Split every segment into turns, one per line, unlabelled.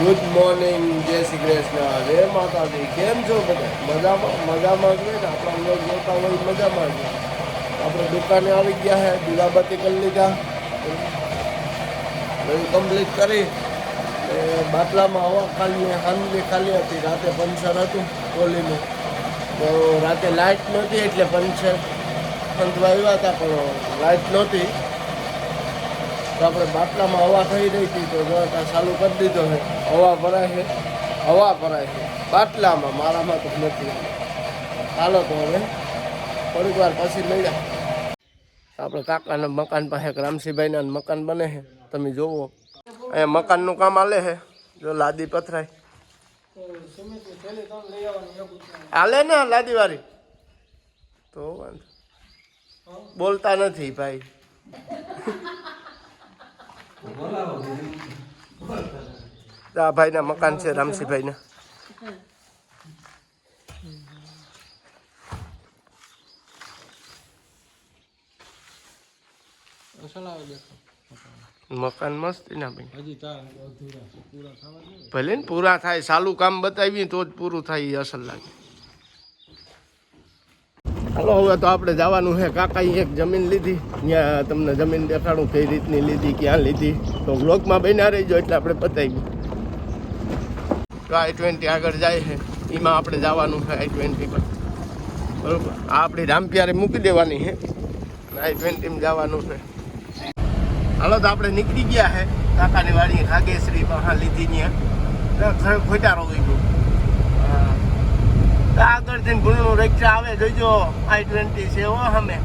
Good morning જય શ્રી કૃષ્ણ. જય માતાજી. કેમ છો બધા? મજામાં મજામાં જ ને? આપણા લોક જોતા હોય મજામાં જ આપણે દુકાને આવી ગયા હે, દીવાબત્તી કરી લીધા. બધું કમ્પ્લીટ કરી. બાટલામાં હવા ખાલી હાંજની ખાલી હતી. રાતે પંચર હતું કોલીનું તો રાતે લાઇટ નહોતી એટલે પંચર પંચવા આવ્યા હતા, પણ લાઇટ નહોતી. તો આપણે બાટલામાં હવા થઈ રહી હતી તો જો ત્યાં ચાલુ કરી દીધો છે. હવા ભરાય છે. હવા ભરાય છે. બાટલામાં, મારામાં તો નથી. ચાલો તો હવે, થોડીક વાર પછી મળ્યા. આપણે કાકાના મકાન પાસે રામસિંહભાઈના મકાન બને છે. તમે જોવો. અહીંયા મકાનનું કામ આલે છે. જો લાદી પથરાય. હાલે ને લાદી વાળી તો બોલતા નથી ભાઈ. આ ભાઈના મકાન છે રામસિંહભાઈના મકાન મસ્ત ભલે ને પૂરા થાય, સાલું કામ બતાવીએ તો જ પૂરું થાય, એ અસલ લાગે. હાલો, હવે તો આપણે જવાનું છે. કાકાએ એક જમીન લીધી. ત્યાં તમને જમીન દેખાડું કઈ રીતની લીધી, ક્યાં લીધી. તો બ્લોકમાં બન્યા રહીજો એટલે આપણે પતાવી તો આઈ ટ્વેન્ટી આગળ જાય છે. એમાં આપણે જવાનું છે આઈ ટ્વેન્ટી પર. બરોબર? આ આપણી રામપિયારે મૂકી દેવાની છે. આઈ ટ્વેન્ટીમાં જવાનું છે. હાલો, તો આપણે નીકળી ગયા છે. કાકાની વાડી ખાગેશ્રી હા લીધી ત્યાં. ખોટારો હોય ગયો. તો આગળ જઈને ગુણનું રિક્ષા આવે જોઈજો આઈ ટ્વેન્ટી છે હો અમે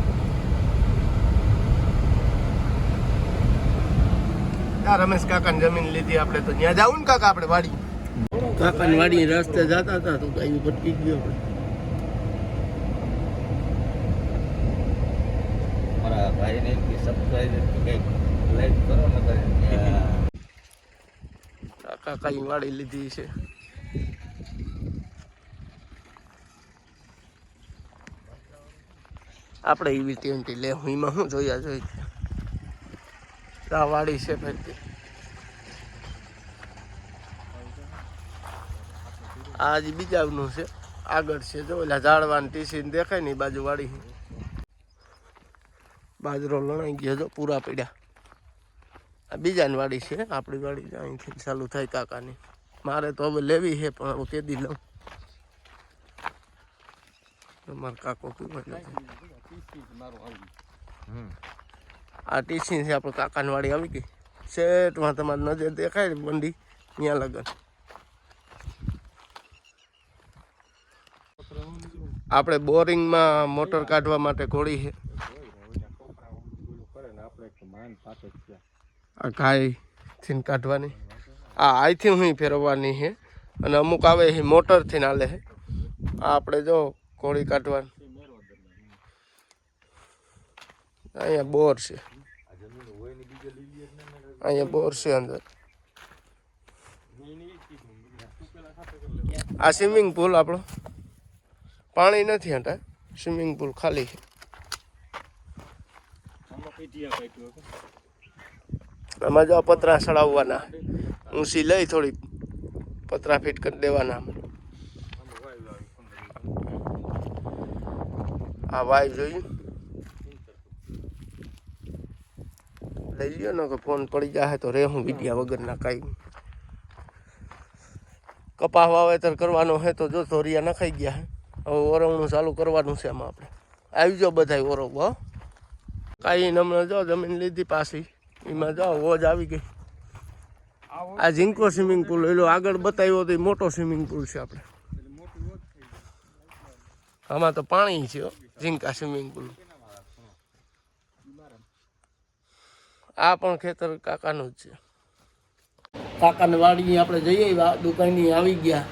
આ રમેશ કાકાની જમીન લીધી આપણે તો. ત્યાં જવું ને કાકા આપણે વાડી. કાકાની વાડી રસ્તે જતા હતા તો ગાયું ભટકી ગયો આપણે.
મારા ભાઈને કે લાઈક કરો ને
કાકા કઈ વાડી લીધી છે. આપણે એવી ટ્વેન્ટી લે, હું એમાં શું જોયા જોઈ આ વાડી છે ભાઈ આ જ બીજાનું છે. આગળ છે જો, ઓલા ઝાડવાની ટીસીને દેખાય ને બાજુ વાળી બાજરો લણાઈ ગયો જો, પૂરા પડ્યા. આ બીજાની વાડી છે, આપણી વાડી અહીંથી ચાલુ થાય કાકાની. મારે તો હવે લેવી છે, પણ હવે કેદી લઉં. મારા કાકો કેવું આ ટીસી છે આપણે કાકાની વાડી આવી ગઈ. સેટમાં તમારી નજર દેખાય ને બંડી ત્યાં લગન. આપણે બોરિંગમાં મોટર કાઢવા માટે કોળી છે. આ ગાયથી કાઢવાની. આ આઈથી હું ફેરવવાની છે. અને અમુક આવે છે મોટરથી નાલે છે. આ આપણે જો કોળી કાઢવાની. અહીંયા બોર છે. અહીંયા બોર છે અંદર. આ સ્વિમિંગ પુલ આપણો. પાણી નથી હટા સ્વિમિંગ પુલ ખાલી છે. આમાં જો પતરા સડાવવાના ઊંચી લઈ થોડીક પતરા ફિટ કરી દેવાના. આ વાય જોયું? લઈ લ્યો ને કે ફોન પડી જાય તો રેહું વિડિયા વગરના કાંઈ. કપાસ વાવેતર કરવાનો છે તો જો ધોરિયા નખાઈ ગયા હે. હવે ઓરવણું ચાલુ કરવાનું છે આમાં આપણે. આવી જાઓ બધા ઓરવ હો. કાંઈ હમણાં જો જમીન લીધી પાછી. એમાં જાઓ વોજ આવી ગઈ. આ ઝીંકો સ્વિમિંગ પુલ એલો આગળ બતાવ્યો તો એ મોટો સ્વિમિંગ પુલ છે આપણે. આમાં તો પાણી છે હો, ઝીંકા સ્વિમિંગ પુલ. આ પણ ખેતર કાકાનું જ છે. કાકાની વાડી આપણે જઈએ દુકાનની આવી ગયા.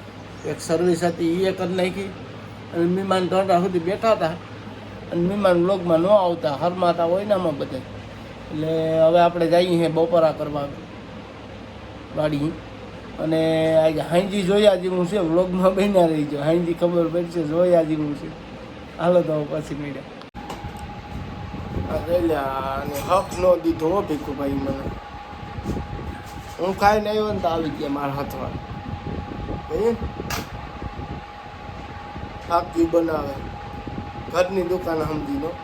એક સર્વિસ હતી એ કરી નાખી. અને મહેમાન ટોટા સુધી બેઠા હતા. અને મહેમાન બ્લોગમાં ન આવતા, હરમાતા આમાં બધા. એટલે હવે આપણે જઈએ છીએ બપોરા કરવા વાડી અને હાંજી જોયા જેવું છે, વ્લોગમાં બન્યા રહી જાય હાંજી ખબર પડશે, જોયા જેવું છે. હાલો તો પછી મળ્યા. આ અને હક ન દીધો હો ભીખુભાઈ મને. હું ખાઈને આવ્યો ને તો આવી ગયા મારા હાથમાં. ફાકી બનાવે. ઘરની દુકાન
સમજી ગયું?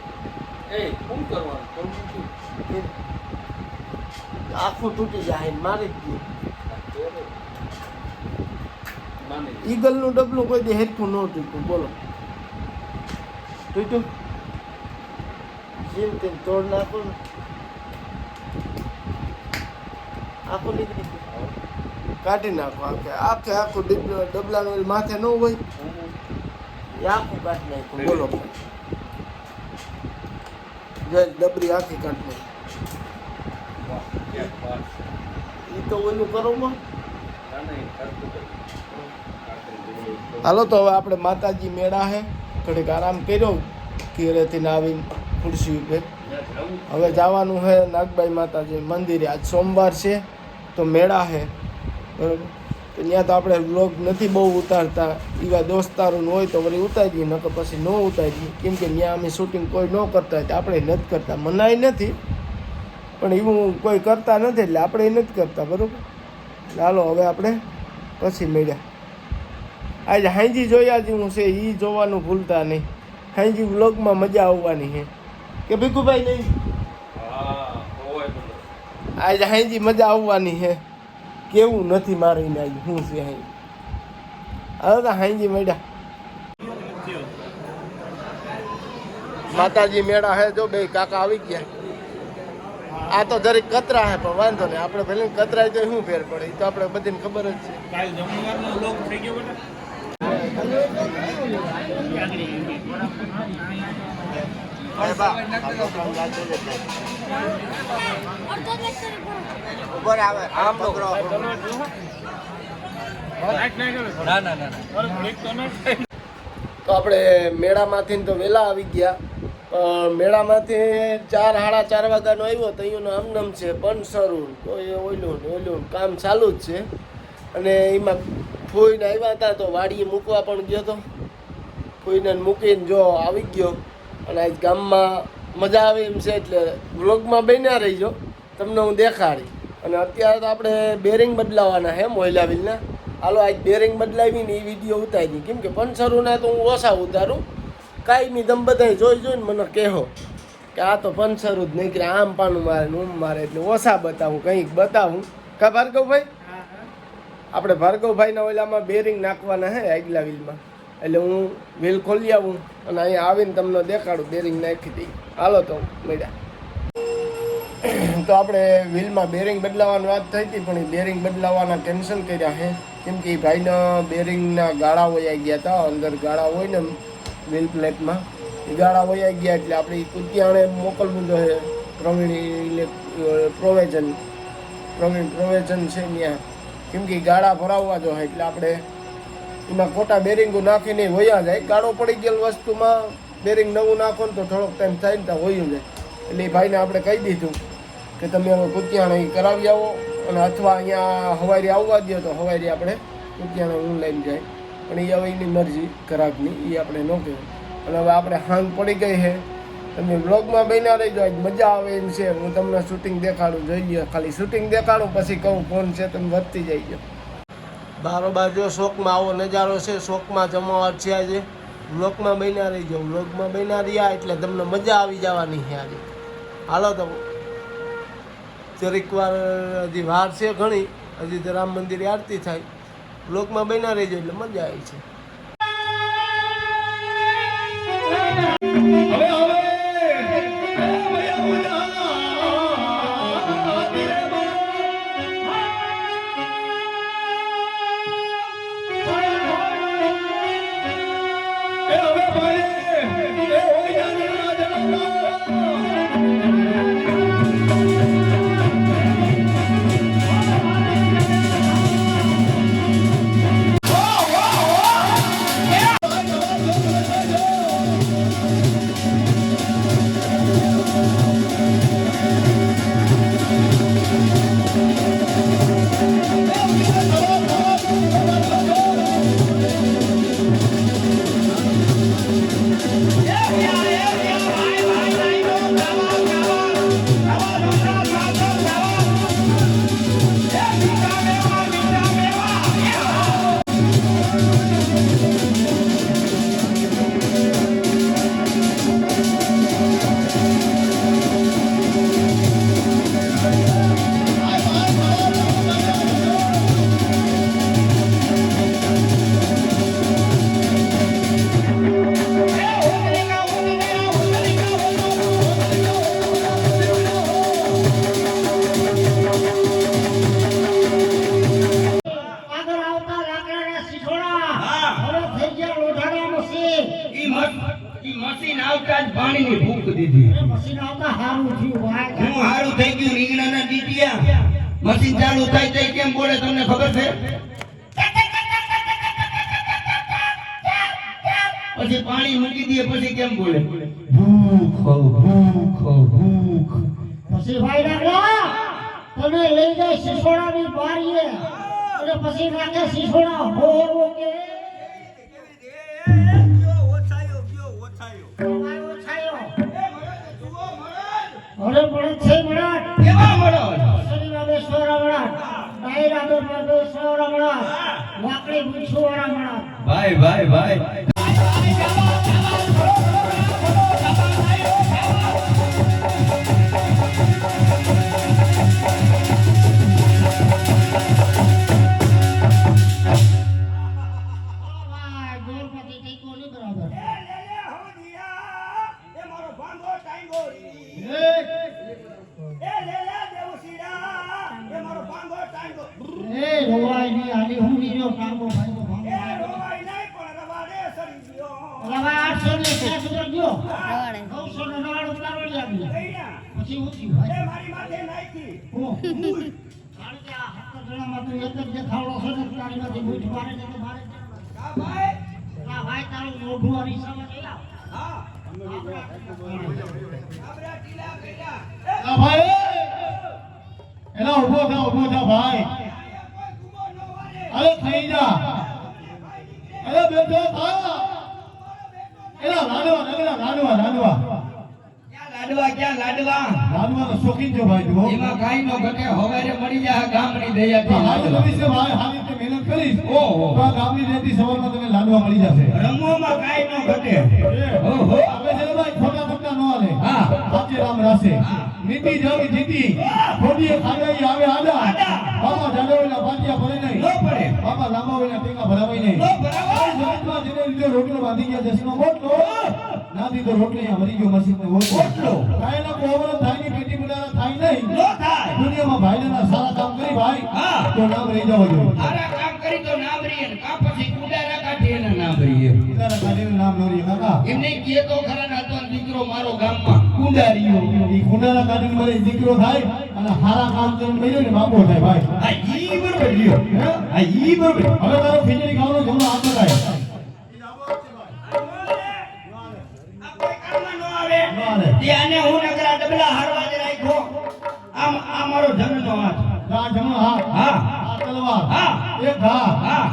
આખું તૂટી જાય મારી જ ગયું. ઈગલનું ડબલું કોઈ દે હેરખું ન તૂટ્યું. બોલો. તૂટ્યું? જેમ તેમ તોડ નાખો ને આખું નીકળી કાઢી નાખો આખે આખે આખું ડીબ- ડબલાનું માથે ન હોય. એ આખું કાઢી નાખ્યું બોલો. જય ડબરી આખી કાઢી નાખી. એ તો ઓલું કરો માં. હાલો તો હવે આપણે માતાજી મેળા હે. ઘડીક આરામ કર્યો. ઘેરેથી આવીને ખુરશી ઉપર. હવે જવાનું છે નાગબાઈ માતાજી મંદિરે. આજ સોમવાર છે, તો મેળા છે. બરોબર? તો ત્યાં તો આપણે વ્લોગ નથી બહુ ઉતારતા. એવા દોસ્તારું હોય તો વળી ઉતારીએ નકર પછી ન ઉતારીએ કેમ કે ત્યાં અમે શૂટિંગ કોઈ ન કરતા હોય આપણે નથી કરતા. મનાય નથી, પણ એવું કોઈ કરતા નથી એટલે આપણે નથી કરતા. બરોબર? ચાલો હવે આપણે પછી મળ્યા આજે હાંજી જોયા જેવું છે એ જોવાનું ભૂલતા નહીં. હાંજી વ્લોગમાં મજા આવવાની છે. કે ભીખુભાઈ નહીં. આજે હાઈજી મજા આવવાની છે કેવું નથી મારીને આજે શું છે હાઈ હવે તો હાઈજી મળ્યા. માતાજી મેળા હે જો બે કાકા આવી ગયા. આ તો જરીક કતરા હે, પણ વાંધો નહીં. આપણે ભલે કતરાય તો શું ફેર પડે? એ તો આપણે બધાને ખબર જ છે.
કાલ જમવાનો લોક થઈ ગયો બેટા.
તો આપણે મેળામાંથી તો વહેલા આવી ગયા. મેળામાંથી ચાર, સાડા ચાર વાગ્યાનો આવ્યો તો અહીંયાનું આમનામ છે પનસરું તો એ ઓયલું ને કામ ચાલુ જ છે. અને એમાં ફોઈને આવ્યા હતા તો વાડીએ મૂકવા પણ ગયો તો. ફોઈને મૂકીને જો આવી ગયો. અને આજ ગામમાં મજા આવે એમ છે એટલે વ્લોગમાં બન્યા રહીજો. તમને હું દેખાડી. અને અત્યારે તો આપણે બેરિંગ બદલાવાના હે મોયલા વ્હીલના હાલો આજ બેરિંગ બદલાવીને એ વીડિયો ઉતારી કેમ કે પંચરુના તો હું ઓછા ઉતારું. કાંઈ નહીં તમે બધા જોઈ જોઈને મને કહો કે આ તો પંચરું જ નહીં કે આમ પાનું મારે ઊંઘ ઊમ મારે એટલે ઓછા બતાવું કંઈક બતાવું. કા ભાર્ગવભાઈ? આપણે ભાર્ગવભાઈના ઓલામાં બેરિંગ નાખવાના હે આગલા વ્હીલમાં એટલે હું વેલ ખોલી આવું અને અહીંયા આવીને તમને દેખાડું. બેરિંગ નાખી દઈ. હાલો તો મળ્યા. તો આપણે વ્હીલમાં બેરિંગ બદલાવાની વાત થઈ હતી, પણ એ બેરિંગ બદલાવાના કેન્સલ કર્યા છે કેમ કે એ ભાઈના બેરિંગના ગાળા વયાઈ ગયા હતા અંદર ગાળા હોય ને વ્હીલ પ્લેટમાં એ ગાળા વયાઈ ગયા એટલે આપણે કુતિયાણે મોકલવું જોઈએ પ્રવીણ પ્રોવેજન. પ્રવીણ પ્રોવેજન છે ત્યાં કેમ કે ગાળા ભરાવવા જોઈએ એટલે આપણે એમાં ખોટા બેરિંગો નાખીને વયા જાય. ગાળો પડી ગયેલ વસ્તુમાં બેરિંગ નવું નાખો ને તો થોડોક ટાઈમ થાય ને ત્યાં વયું જાય. એટલે એ ભાઈને આપણે કહી દીધું કે તમે હવે કુતિયાણે એ કરાવી આવો અને અથવા અહીંયા હવારી આવવા દો તો હવારી આપણે કુતિયાણે ઓનલાઈન લઈને જાય. પણ એ હવે એની મરજી ગ્રાહકની એ આપણે ન કહેવાય. અને હવે આપણે હાંગ પડી ગઈ છે. તમે બ્લોગમાં બન્યા રહીજો, આજ મજા આવે એમ છે. હું તમને શૂટિંગ દેખાડું જોઈએ ખાલી શૂટિંગ દેખાડું, પછી કહું ફોન છે તમે વધતી જઈજો બારોબાર જો શોકમાં આવો નજારો છે, શોકમાં જમાવટ છે આજે. વ્લોગમાં બન્યા જાઓ વ્લોગમાં બન્યા રહ્યા એટલે તમને મજા આવી જવાની છે આજે. હાલો તો, જરીક વાર હજી વાર છે ઘણી, હજી તો રામ મંદિરે આરતી થાય. વ્લોગમાં બન્યા જાય એટલે મજા આવી છે.
પછી
પાણી મૂકી દે પછી કેમ બોલે? ભૂખ ભૂખ ભૂખ.
પછી ભાઈ ડાગલા તમે લઈ જાય સિસોડાની બારીએ. અને પછી નાખે સિસોડા કે. અરે છે
કેવા મળો.
શરીરમાં બે સોરા મળે? ડાયરા બે માં બે સોરા મળે લાકડી વાળા મળે.
ભાઈ ભાઈ ભાઈ.
ભાઈ તું એક જ દેખાવડો છે ને મારે મારે ભાઈ તારું મોઢું આ રીસામાં લઈ આવ.
ગામની દયાથી લાડવા.
નવી ભાઈ હાલ રીતે મહેનત કરીશ
ઓહો.
ગામની દયાથી સવારમાં તમે લાડવા મળી જશે
રમવામાં કાઈ ન ઘટે ઓહો હા.
રામ રાસે નીતિ જાવે જીતી. ખોટીએ ખાડાઈ આવે આડા. બાબા જાડવેલા પાટિયા ભરે નહીં.
ન પડે.
બાબા લાંબા હોય ટેકા ભરાવાય નહીં.
ન ભરાવાય.
જગતમાં જેને લીધે રોટલો બાંધી ગયા જશનો મોટલો? ના દીધો રોટલી અહીંયા મરી ગયો મસીદ ને
ઓટલો.
કાયલા કોવર થાયની પેટી બુડારા થાય નહીં.
ન થાય.
દુનિયામાં ભાઈના સારા કામ કરી ભાઈ. તો નામ રહી જવો જોઈએ.
સારા કામ કરી તો નામ રહી કાં પછી કુડારા એમને કહે તો ખરા દીકરો મારો ગામમાં કુંડારીઓ.
ઈ ગુંડાના કાઢીને મારે દીકરો થાય અને હારા કામ કરીને મળ્યો ને બાપો થાય ભાઈ.
આ ઈ બરોબર લ્યો
હે?
ઈ બરોબર.
હવે તારો ખીચડી ખાવાનો જમણો હાથ લગાય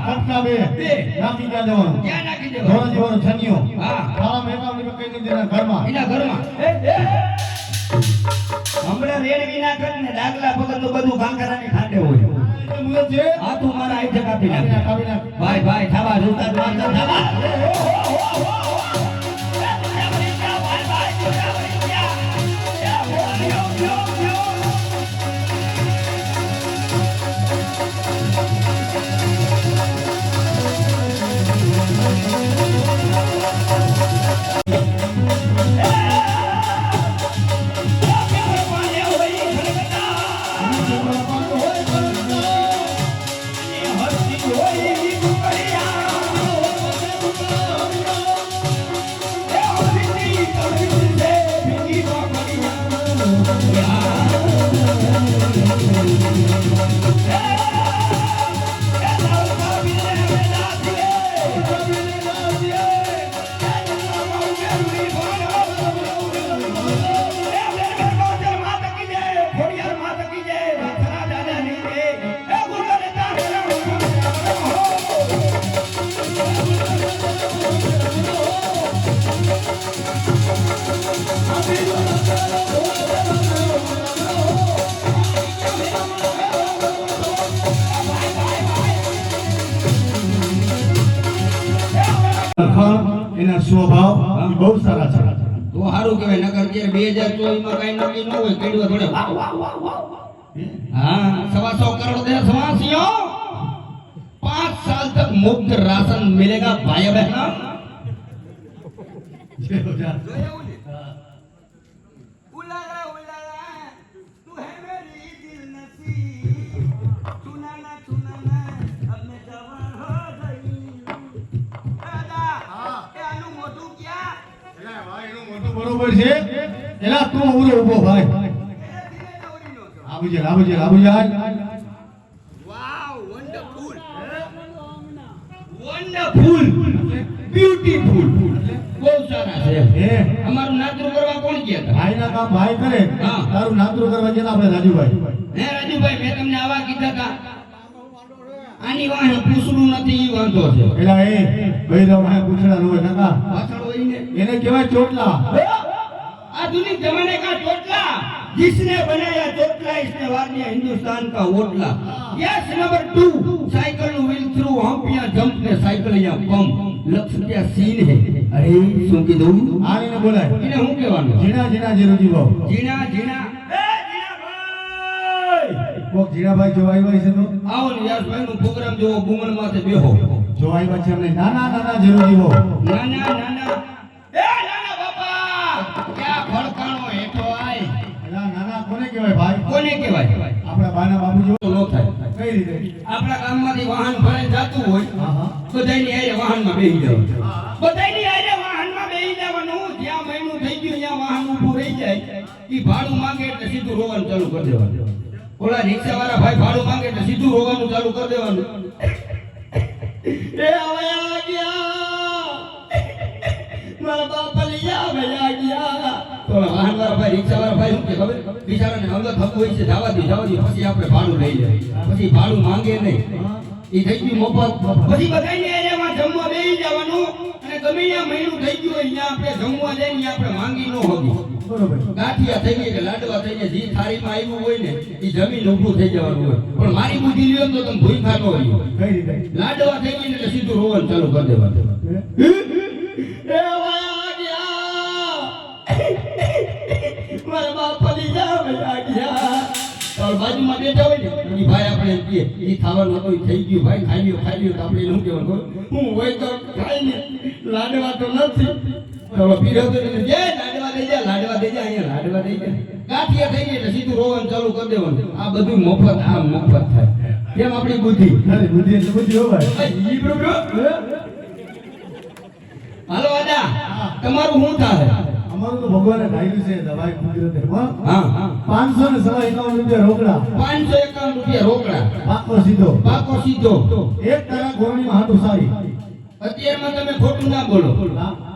હા.
બે
બે.
નાખી ક્યાં જવાનું
ક્યાં નાખી દેવા
ધોરણ જીવાનો છનિયો
હા.
તારા મેકાવની કઈ નથી એના ઘરમાં
એના ઘરમાં. હમણાં રેડ વિના કરીને ડાગલા વગર તો બધું ભાંગરાની ખાંડે હોય આ તું મારા આઈ
નાખ.
ભાઈ ભાઈ થાવા જોતા થાવા
એના સ્વભાવ એ બહુ સારા છે
તો સારું કહેવાય નગર કે બે હજાર ચોવીસ માં કઈ નક્કી ન હોય કેડવા થોડે વાહ વાહ વાહ વાહ हाँ सवा सौ करोड़ देशवासियों पाँच साल तक मुफ्त राशन मिलेगा भाई बहन
બરોબર છે. એલા તું ઉરો ઊભો ભાઈ. આબુજી આબુજી આબુજી
વાવ વન્ડરફુલ વન્ડરફુલ બ્યુટીફુલ
બહુ સારા છે. અમારું નાતરું કરવા કોણ ગયા
ભાઈ ના કામ ભાઈ કરે. તારું નાતરું કરવા છે આપણે રાજુભાઈ.
હે રાજુભાઈ મેં તમને આવા કીધા હતા. આની વાહે પૂછડું નથી ઈ વાંધો છે.
એલા એ ભાઈ રમાય પૂછડા નો કાકા.
પાછળ હોય ને.
એને કહેવાય ચોટલા.
आधुनिक जमाने का टोटला जिसने बनाया टोटला इसने वार दिया हिंदुस्तान का ओटला yes number two cycle wheel through हम्पिया jump ने साइकिल या पम्प लक्ष्य क्या सीन है अरे શું કીધું
આને બોલાય
એને હું કહેવાનું
જીણા જીણા જીરુજી ભાવ
જીણા જીણા
કોક જીણાભાઈ જો આવ્યા છે તો
આવો ને યાસભાઈ નું પ્રોગ્રામ જોવો બુમણ માથે બેહો
જો આવ્યા છે અમને નાના નાના જીરુજી ભાવ
નાના નાના એ
કહેવાય? આપણા બાના બાપુ જેવો
નો થાય.
કઈ રીતે?
આપણા ગામમાંથી વાહન ભરાઈ જતું હોય
હા
બધાયની વાહનમાં બેસી જવું બધાયની આરે વાહનમાં બેસી જવાનું. જ્યાં મહિનું થઈ ગયું ત્યાં વાહન ઊભું રહી જાય. એ ભાડું માંગે એટલે સીધું રોવાનું ચાલુ કરી દેવાનું. ઓલા રિક્ષાવાળા ભાઈ ભાડું માંગે એટલે સીધું રોવાનું ચાલુ કરી દેવાનું. ઈ થઈ ગયું મફત પછી બધાયને એરિયામાં જમવા બેસી જવાનું અને ગમે ત્યાં મહિનું થઈ ગયું હોય ત્યાં આપણે જમવા ત્યાં આપણે માંગી ન હોગી ગાંઠિયા થઈ ગઈ કે લાડવા થઈ ગયા જે થાળીમાં આવ્યું હોય ને એ જમીન ઊભું થઈ જવાનું હોય. પણ મારી બુદ્ધિ લ્યો તો તમે ભૂખા ખાતો હોય
કઈ રીતે?
લાડવા થઈ ગઈ એટલે સીધું રોવાનું ચાલુ કરી દેવાનું. એ મારા બાપા ની જાવ વયા ગયા તો બાજુમાં બેઠા હોય ને એ ભાઈ આપણે એમ કહીએ એ ખાવાનું હતું થઈ ગયું ભાઈ ખાઈ લ્યો ખાઈ લ્યો. તો આપણે એનું કહેવાનું હું. હોય તો ખાઈ ને લાડવા તો નથી. તો પીરો તો જે લાડવા દઈ જા લાડવા દઈ જા અહીંયા લાડવા દઈ જા ગાંઠિયા થઈ એટલે સીધું રોવાનું ચાલુ કરી દેવાનું. આ બધું મફત આ મફત થાય. કેમ આપણી બુદ્ધિ?
અરે બુદ્ધિ એટલે બુદ્ધિ
હોય. હાલો આદા તમારું શું થાય?
અમારું તો ભગવાને છે દવાઈ કુદરતે હા
હા હા.
પાંચસો ને સવા એકાવન રૂપિયા રોકડા.
પાંચસો એકાવન રૂપિયા રોકડા.
પાકો સીધો.
પાકો સીધો.
એક તારા ગોળણીમાં હાટું સારી
અત્યારમાં તમે ખોટું ના બોલો.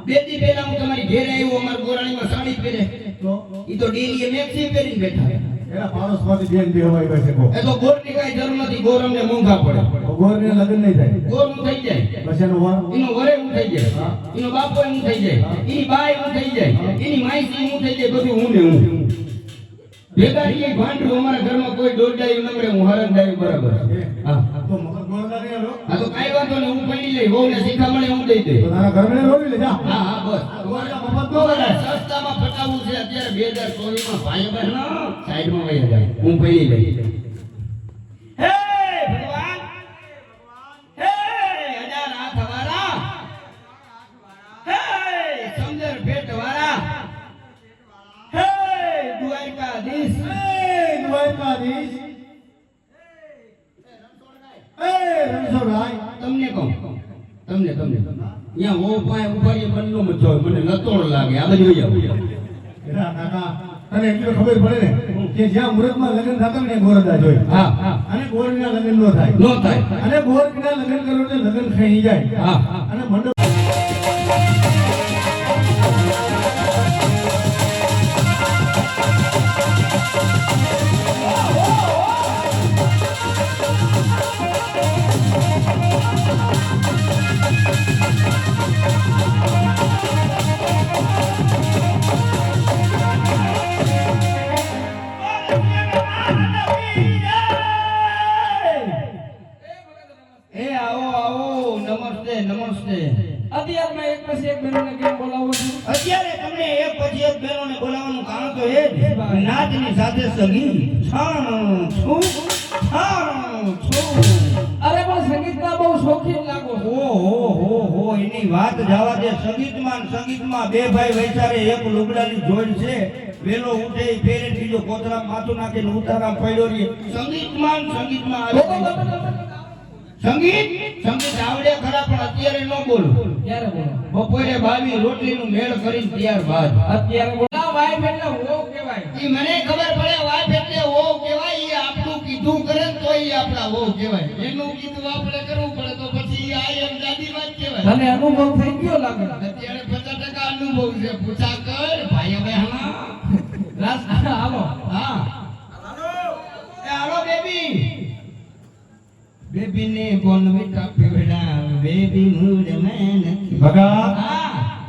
બે દી પહેલા હું તમારી ઘેરે આવ્યો અમારા ગોરાણીમાં સાડી પહેરે.
તો?
ઈ તો ડેલી મેક્સી પહેરીને બેઠા.
એના પાડોશમાંથી બેન બે હવાઈ પાસે
એ તો ગોરની કાંઈ જરૂર નથી ગોર અમને મોંઘા પડે.
ભગવાનને લગ્ન નહીં થાય.
ગોર હું થઈ જાય.
પછી એનો વાર?
એનો વરે હું થઈ જાય. એનો બાપો હું થઈ જાય. એની બાઈ હું થઈ જાય. એની માઈસી હું થઈ જાય. બધું હું ને હું. ભેગા થઈએ ભાંડું અમારા ઘરમાં કોઈ દોરડાયું નમરે હું હરણ ડાયું બરાબર હા
તો મગજ ગોળના નહીં હાલો.
આ તો કાંઈ વાંધો નહીં હું પડી લઈ વહુને શિખામણે હું દઈ દઈ
તારા ઘરને રોવી લે જા
હા હા બસ.
ગોળના મફત ન
તમારે સસ્તામાં પટાવવું છે અત્યારે બે હજાર ચોવીસમાં ભાઈ બહેનો સાઈડમાં વહી જાય. હું પડી લઈ. હે ભગવાન! હે હજાર હાથ વાળા હે સમજર ભેટ વાળા! હે દ્વારકાધીશ!
એ દ્વારકાધીશ. એ રણછોડરાય.
તમને કહું તમને તમને. અહીંયા હું પાસે ઊભા રહીએ બંને મજો મને લતોડ લાગે. આ બાજુ આવો.
કાકા, તને એટલું ખબર પડે ને? કે જ્યાં મુહૂર્તમાં લગ્ન થતા ને ગોરદા જોઈ
હા હા.
અને ગોરના લગ્ન નો થાય.
નો થાય.
અને ગોરના લગ્ન કરો એટલે લગ્ન થઈ જાય.
હા.
અને મંડપ
અત્યારમાં એક પછી એક બહેનોને કેમ બોલાવો છો?
અત્યારે તમને એક પછી એક બહેનોને બોલાવવાનું કારણ તો એ જ. નાચની સાથે સગી. છાણ છું છાણ છું.
અરે પણ સંગીતના બહુ શોખીન લાગો
ઓ હો હો હો એની વાત જવા દે સંગીતમાં સંગીતમાં બે ભાઈ વૈચારે એક લુગડાની જોડ છે. વેલો ઉઠે ફેરે બીજો કોતરા માથું નાખીને ઉતારા પડ્યો સંગીતમાં સંગીતમાં આવે
સંગીત? સંગીત આવડે ખરા પણ અત્યારે ન બોલું.
ક્યારે બોલો?
બપોરે બાવી રોટલી નું મેળ કરી ત્યાર બાદ
અત્યારે બોલા. વાઈફ એટલે ઓ કહેવાય.
ઈ મને ખબર પડે વાઈફ એટલે ઓ કહેવાય ઈ આપણું કીધું કરે તો ઈ આપણા ઓ કહેવાય. એનું કીધું આપણે કરવું પડે તો પછી ઈ આ એમ દાદી વાત કહેવાય.
તને અનુભવ થઈ ગયો લાગે?
અત્યારે પચાસ ટકા અનુભવ છે. પૂછા કર ભાઈ હવે હા.
રાસ હાલો.
હા. એ હાલો બેબી. બેબી ને કોણ મીઠા પીવડા બેબી મૂડ મેં નથી.
ભગત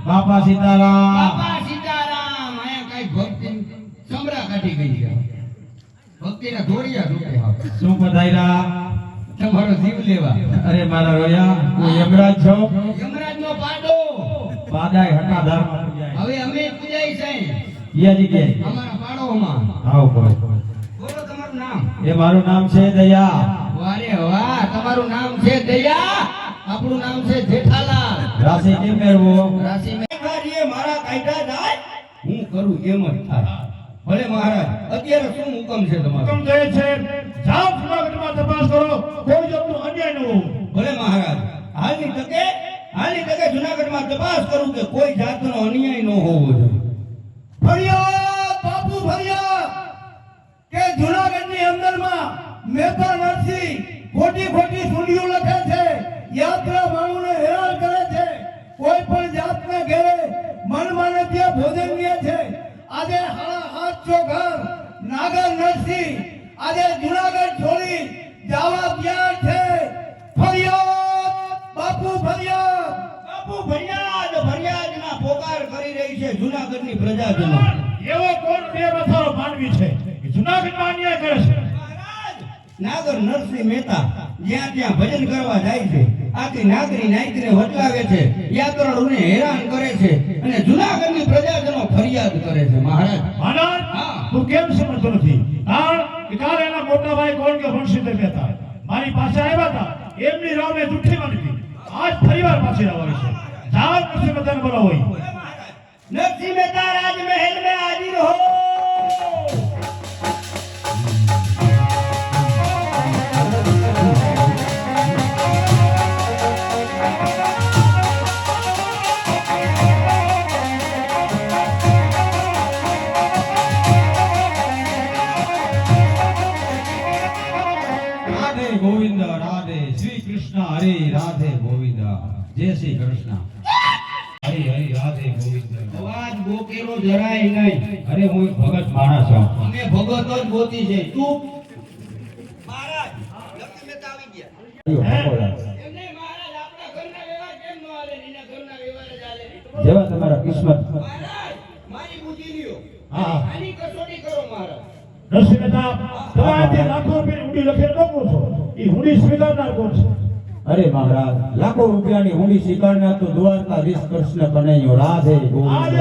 બાપા સીતારામ.
બાપા સીતારામ આયા કઈ ભક્તિ સમરા કાઢી ગઈ છે. ભક્તિના ધોળિયા રૂપે
શું પધાર્યા?
તમારો જીવ લેવા.
અરે મારા રોયા હું યમરાજ છો.
યમરાજનો પાડો.
પાડાય હટા ધર્મ
હવે અમે પૂજાઈ છે.
યાજી કે?
અમારા પાડોમાં
આવો
બોલો તમારું નામ.
એ મારું નામ છે દયા.
વારે વાહ તમારું નામ છે દયા આપણું નામ છે જેઠાલા
રાશિ કેમ મેળવો?
રાશિ મેં કાર્ય મારા કાયદા જાય. હું કરું એમ જ થાય. ભલે મહારાજ અત્યારે શું હુકમ છે તમારો?
હુકમ કહે છે જાઓ જુનાગઢમાં તપાસ કરો કોઈ જાતનું અન્યાય ન હોવું
ભલે મહારાજ હાલની તકે હાલની તકે જુનાગઢમાં તપાસ કરું કે કોઈ જાતનો અન્યાય ન હોવો જોઈએ.
ફરિયાદ બાપુ ફરિયાદ કે જુનાગઢની અંદરમાં મહેતા નરસિંહ ખોટી ખોટી સુંડીઓ લખે છે. યાત્રા માણુને હેરાન કરે છે. કોઈ પણ જાતને ઘેરે મન માને ત્યાં ભોજન લે છે. આજે હાળા હાથ ચો ઘર નાગર નરસિંહ. આજે જુનાગઢ છોડી જવા તૈયાર છે. ફરિયાદ બાપુ ફરિયાદ.
બાપુ ફરિયાદ ફરિયાદના પોકાર કરી રહી છે જુનાગઢની પ્રજાજનો
એવો કોણ બે મથારો માનવી છે? જુનાગઢ જુનાગઢમાં અન્યાય કરે છે?
નાગર નરસિંહ મહેતા જ્યાં ત્યાં ભજન કરવા જાય છે. આખી નાગરી નાયકને વટલાવે છે. યાત્રાળુને હેરાન કરે છે અને જુનાગઢની પ્રજાજનો ફરિયાદ કરે છે. મહારાજ.
મહારાજ તું કેમ સમજતો નથી? કારણ કાલ એના મોટા ભાઈ કોણ કે વંશીધર મહેતા? મારી પાસે આવ્યા હતા. એમની રાવ મેં જુઠ્ઠી માની આજ ફરીવાર પાસે આવવાની છે. જાવ નરસિંહ મહેતાને બોલાવો
નરસિંહ મહેતા રાજમહેલ
મેં હાજર હો. હરે રાધે ગોવિંદ. જય શ્રી કૃષ્ણ. હરે હરે રાધે ગોવિંદ.
અવાજ બોકેરો જરાય નહીં.
અરે હું એક ભગત માણસ છું.
અમે ભગત જ ગોતી છે તું મહારાજ નરસિંહ તો આવી ગયા.
જેવા તમારા કિસ્મત.
મારી બુદ્ધિ લ્યો
હા.
આની કસોટી કરો મહારાજ.
નરસિંહ મહેતા તમે આજે લાખો રૂપિયા હુંડી લખેલ ન છો? એ હુડી સ્વીકારનાર કોણ છે?
અરે મહારાજ લાખો રૂપિયાની ઊંડી સ્વીકારનાર તો દ્વારકાધીશ કૃષ્ણ કનૈયો રાધે ગોવિંદ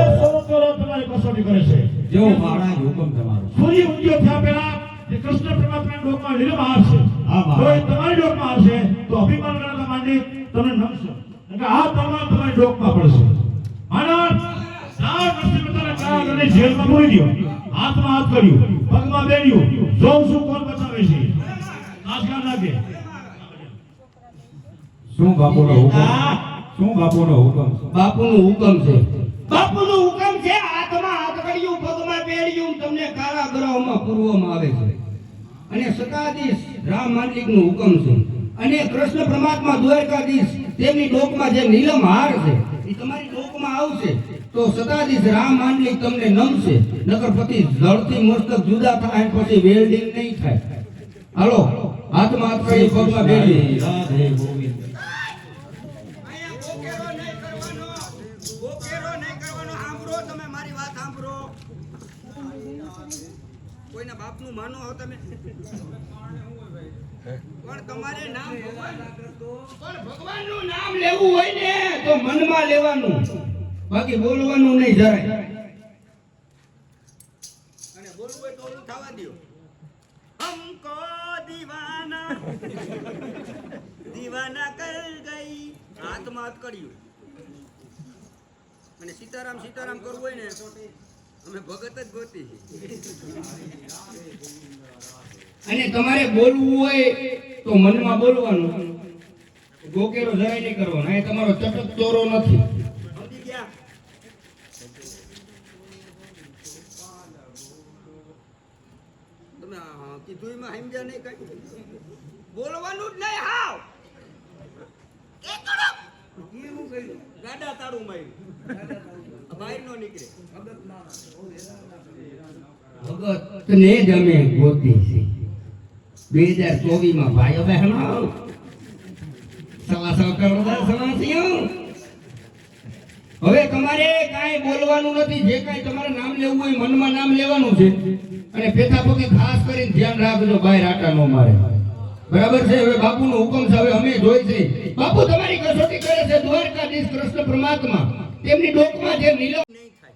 તમારી કસોટી કરે છે.
જેવો મહારાજ હુકમ તમારો.
સૂર્ય ઉદ્યોગ થયા પહેલા જે કૃષ્ણ પરમાત્માના ડોકમાં લીલામાં આવશે.
હા, મહારાજ.
તમારી ડોકમાં આવશે તો અભિમાન કરતા માંડી તમને નમશો. આ તમામ તમારી ડોકમાં પડશે. માનવ સાવ કાળા જેલમાં પૂરી દો હાથમાં હાથ કર્યું. પગમાં બેડ્યું. જોઉં છું કોણ બચાવે છે. નાશકાર લાગે.
શું બાપુનો હુકમ? શું બાપુનો હુકમ?
બાપુનો હુકમ છે. બાપુનો હુકમ છે હાથમાં હાથ કર્યું પગમાં બેડ્યું તમને કારાગૃહમાં પૂરવામાં આવે છે. અને સતાધીશ રામ માંડલિકનું હુકમ છે. અને કૃષ્ણ પરમાત્મા દ્વારકાધીશ તેમની ડોકમાં જે નીલમ હાર છે એ તમારી ડોકમાં આવશે તો સતાધીશ રામ માંડલિક તમને નમશે. નગરપતિ જળથી મસ્તક જુદા થાય અને પછી વેલ્ડિંગ નહીં થાય. હાલો હાથમાં હાથ કરી પગમાં બેડ્યું.
કોઈના માનો હો તમે. પણ તમારે નામ ભગવાન.
પણ ભગવાનનું નામ લેવું હોય ને તો મનમાં લેવાનું. બાકી બોલવાનું નહીં જરાય.
અને બોલવું હોય તો ઓલું થવા દ્યો. હમકો દીવાના. દીવાના કર ગઈ. હાથમાં કર્યું. અને સીતારામ સીતારામ કરવું હોય ને અમે ભગત જ ગોતી.
અને તમારે બોલવું હોય તો મનમાં બોલવાનું. ગોકેરો જરાય નહીં કરવાનો. એ તમારો ચટક ચોરો નથી.
તમે આ કીધું એમાં સમજ્યા નહીં કઈ? બોલવાનું જ નહીં હાવ. ગાડા તાળું માર્યું. બહાર ને નીકળે.
ભગતને જ અમે ગોતી બે હજાર ચોવીસમાં ભાઈઓ બહેનો. સવા સો કરોડ હવે તમારે કાંઈ બોલવાનું નથી. જે કાંઈ તમારે નામ લેવું હોય મનમાં નામ લેવાનું છે. અને પેથા પગે ખાસ કરીને ધ્યાન રાખજો, બાય રાટા નો મારે. બરાબર છે? હવે બાપુનો હુકમ છે. હવે અમે જોઈ છે. બાપુ, તમારી કસોટી કરે છે દ્વારકાધીશ કૃષ્ણ પરમાત્મા. તેમની ડોકમાં જે નીલો
નહીં થાય